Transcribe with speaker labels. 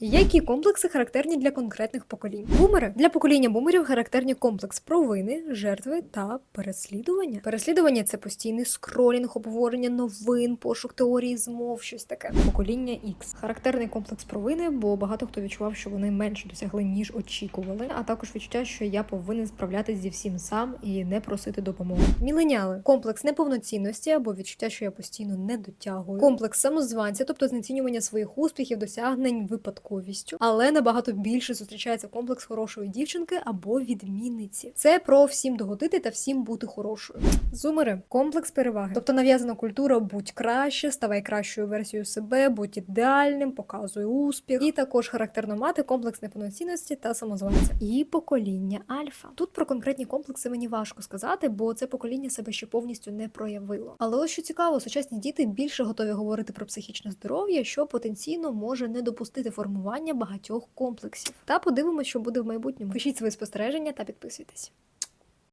Speaker 1: Які комплекси характерні для конкретних поколінь? Бумери для покоління бумерів характерні комплекс провини, жертви та переслідування. Переслідування це постійний скролінг, обговорення новин, пошук теорії змов, щось таке. Покоління X. характерний комплекс провини, бо багато хто відчував, що вони менше досягли ніж очікували. А також відчуття, що я повинен справлятись зі всім сам і не просити допомоги. Міленіали комплекс неповноцінності або відчуття, що я постійно не дотягую. Комплекс самозванця, тобто знецінювання своїх успіхів, досягнень випадковістю, але набагато більше зустрічається комплекс хорошої дівчинки або відмінниці. Це про всім догодити та всім бути хорошою. Зумери комплекс переваги, тобто нав'язана культура будь краще, ставай кращою версією себе, будь ідеальним, показуй успіх. І також характерно мати комплекс неповноцінності та самозванця. І покоління альфа. Тут про конкретні комплекси мені важко сказати, бо це покоління себе ще повністю не проявило. Але ось що цікаво, сучасні діти більше готові говорити про психічне здоров'я, що потенційно може не допустити формування багатьох комплексів. Та подивимося, що буде в майбутньому. Пишіть свої спостереження та підписуйтесь.